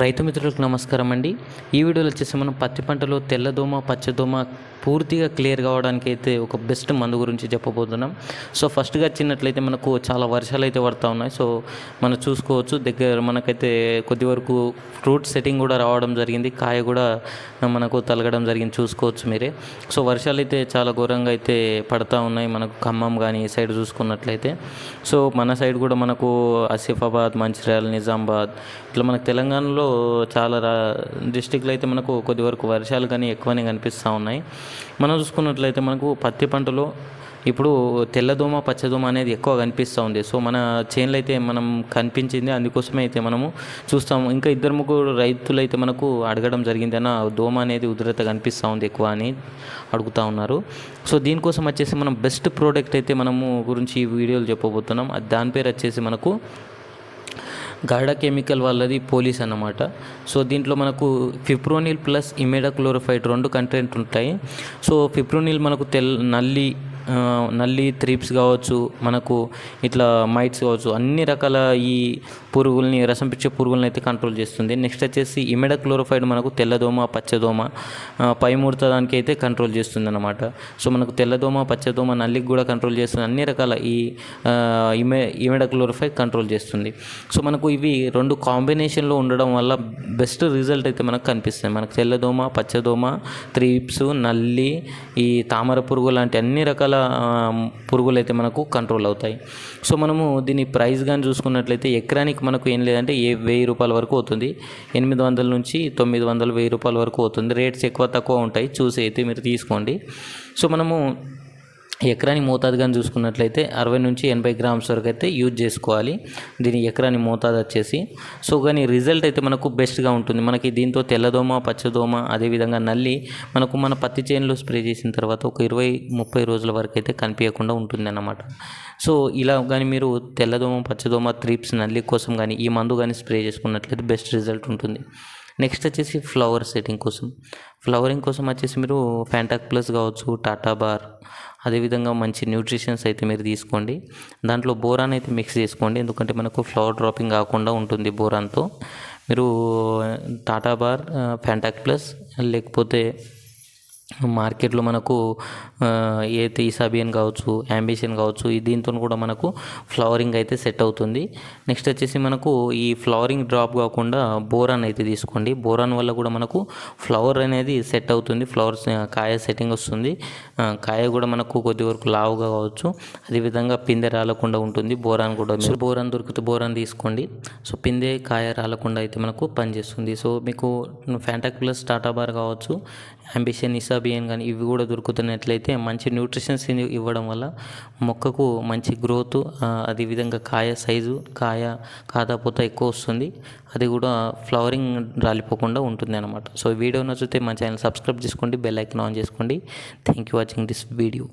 రైతు మిత్రులకు నమస్కారం అండి. ఈ వీడియోలో వచ్చేసి మనం పత్తి పంటలో తెల్లదోమ పచ్చదోమ పూర్తిగా క్లియర్ కావడానికి అయితే ఒక బెస్ట్ మందు గురించి చెప్పబోతున్నాం. సో ఫస్ట్గా వచ్చినట్లయితే మనకు చాలా వర్షాలు అయితే పడుతూ ఉన్నాయి. సో మనం చూసుకోవచ్చు. దగ్గర మనకైతే కొద్ది వరకు ఫ్రూట్ సెట్టింగ్ కూడా రావడం జరిగింది. కాయ కూడా మనకు తలగడం జరిగింది. చూసుకోవచ్చు మీరే. సో వర్షాలు అయితే చాలా ఘోరంగా అయితే పడతా ఉన్నాయి. మనకు ఖమ్మం కానీ ఈ సైడ్ చూసుకున్నట్లయితే. సో మన సైడ్ కూడా మనకు ఆసిఫాబాద్ మంచిర్యాల నిజామాబాద్ ఇట్లా మనకు తెలంగాణలో చాలా రా డిస్టిక్లో అయితే మనకు కొద్ది వరకు వర్షాలు కానీ ఎక్కువనే కనిపిస్తూ ఉన్నాయి. మనం చూసుకున్నట్లయితే మనకు పత్తి పంటలో ఇప్పుడు తెల్లదోమ పచ్చదోమ అనేది ఎక్కువ కనిపిస్తూ ఉంది. సో మన చేన్లు అయితే మనం కనిపించింది అందుకోసమే అయితే మనము చూస్తాము. ఇంకా ఇద్దరు ముగ్గురు రైతులు అయితే మనకు అడగడం జరిగింది అన్న దోమ అనేది ఉధృత కనిపిస్తూ ఉంది ఎక్కువ అని అడుగుతూ ఉన్నారు. సో దీనికోసం వచ్చేసి మనం బెస్ట్ ప్రోడక్ట్ అయితే మనము గురించి ఈ వీడియోలు చెప్పబోతున్నాం. అది దాని పేరు వచ్చేసి మనకు గార్డా కెమికల్ వాళ్ళది పోలీస్ అన్నమాట. సో దీంట్లో మనకు ఫిప్రోనిల్ ప్లస్ ఇమెడాక్లోరోఫైడ్ రెండు కంటెంట్ ఉంటాయి. సో ఫిప్రోనిల్ మనకు తెల్ నల్లి నల్లి త్రిప్స్ కావచ్చు మనకు ఇట్లా మైట్స్ కావచ్చు అన్ని రకాల ఈ పురుగుల్ని రసం పిచ్చే పురుగుల్ని అయితే కంట్రోల్ చేస్తుంది. నెక్స్ట్ వచ్చేసి ఇమెడాక్లోరోఫైడ్ మనకు తెల్లదోమ పచ్చదోమ ఆ, పై ముడత దానికి అయితే కంట్రోల్ చేస్తుంది అనమాట సో మనకు తెల్లదోమ పచ్చదోమ నల్లికి కూడా కంట్రోల్ చేస్తుంది. అన్ని రకాల ఈ ఇమె ఇమె ఇమెడాక్లోరోఫైడ్ కంట్రోల్ చేస్తుంది. సో మనకు ఇవి రెండు కాంబినేషన్లో ఉండడం వల్ల బెస్ట్ రిజల్ట్ అయితే మనకు కనిపిస్తుంది. మనకు తెల్లదోమ పచ్చదోమ త్రీప్స్ నల్లి ఈ తామర పురుగు లాంటి అన్ని రకాల ఆ, పురుగులు అయితే మనకు కంట్రోల్ అవుతాయి. సో మనము దీని ప్రైస్ కానీ చూసుకున్నట్లయితే ఎకరానికి మనకు ఏం లేదంటే ఏ వెయ్యి రూపాయల వరకు అవుతుంది. ఎనిమిది వందల నుంచి తొమ్మిది వందలు వెయ్యి రూపాయల వరకు అవుతుంది. రేట్స్ ఎక్కువ తక్కువ ఉంటాయి. చూసి అయితే మీరు తీసుకోండి. సో మనము ఎకరాని మోతాదు కానీ చూసుకున్నట్లయితే అరవై నుంచి ఎనభై గ్రామ్స్ వరకు అయితే యూజ్ చేసుకోవాలి. దీని ఎకరాని మోతాదు వచ్చేసి. సో కానీ రిజల్ట్ అయితే మనకు బెస్ట్గా ఉంటుంది. మనకి దీంతో తెల్లదోమ పచ్చదోమ అదేవిధంగా నల్లి మనకు మన పత్తి చేనులో స్ప్రే చేసిన తర్వాత ఒక ఇరవై ముప్పై రోజుల వరకు అయితే కనిపించకుండా ఉంటుంది అన్నమాట సో ఇలా కానీ మీరు తెల్లదోమ పచ్చదోమ త్రీప్స్ నల్లి కోసం కానీ ఈ మందు కానీ స్ప్రే చేసుకున్నట్లయితే బెస్ట్ రిజల్ట్ ఉంటుంది. నెక్స్ట్ వచ్చేసి ఫ్లవర్ సెట్టింగ్ కోసం. ఫ్లవరింగ్ కోసం వచ్చేసి మీరు ఫ్యాంటాక్ ప్లస్ కావచ్చు టాటా బార్ అదేవిధంగా మంచి న్యూట్రిషన్స్ అయితే మీరు తీసుకోండి. దాంట్లో బోరాన్ అయితే మిక్స్ చేసుకోండి. ఎందుకంటే మనకు ఫ్లవర్ డ్రాపింగ్ కాకుండా ఉంటుంది బోరాన్తో. మీరు టాటా బార్ ఫ్యాంటాక్ ప్లస్ లేకపోతే మార్కెట్లో మనకు ఏదైతే ఇసాబియన్ కావచ్చు అంబిషన్ కావచ్చు ఈ దీంతో కూడా మనకు ఫ్లవరింగ్ అయితే సెట్ అవుతుంది. నెక్స్ట్ వచ్చేసి మనకు ఈ ఫ్లవరింగ్ డ్రాప్ కాకుండా బోరాన్ అయితే తీసుకోండి. బోరాన్ వల్ల కూడా మనకు ఫ్లవర్ అనేది సెట్ అవుతుంది. ఫ్లవర్స్ కాయ సెట్టింగ్ వస్తుంది. కాయ కూడా మనకు కొద్ది వరకు లావుగా కావచ్చు. అదేవిధంగా పిందె రాలకుండా ఉంటుంది. బోరాన్ కూడా మీరు బోరాన్ దొరికితే బోరాన్ తీసుకోండి. సో పిందె కాయ రాలకుండా అయితే మనకు పనిచేస్తుంది. సో మీకు ఫ్యాంటాక్ ప్లస్ టాటా బార్ కావచ్చు అంబిషన్ ఇసాబియన్ కానీ ఇవి కూడా దొరుకుతున్నట్లయితే మంచి న్యూట్రిషన్స్ ఇవ్వడం వల్ల మొక్కకు మంచి గ్రోత్ అదేవిధంగా కాయ సైజు కాయ కాదాపోత ఎక్కువ వస్తుంది. అది కూడా ఫ్లవరింగ్ రాలిపోకుండా ఉంటుంది అనమాట సో వీడియో నచ్చితే మా ఛానల్ సబ్స్క్రైబ్ చేసుకోండి బెల్ ఐకన్ ఆన్ చేసుకోండి. Thank you watching this video.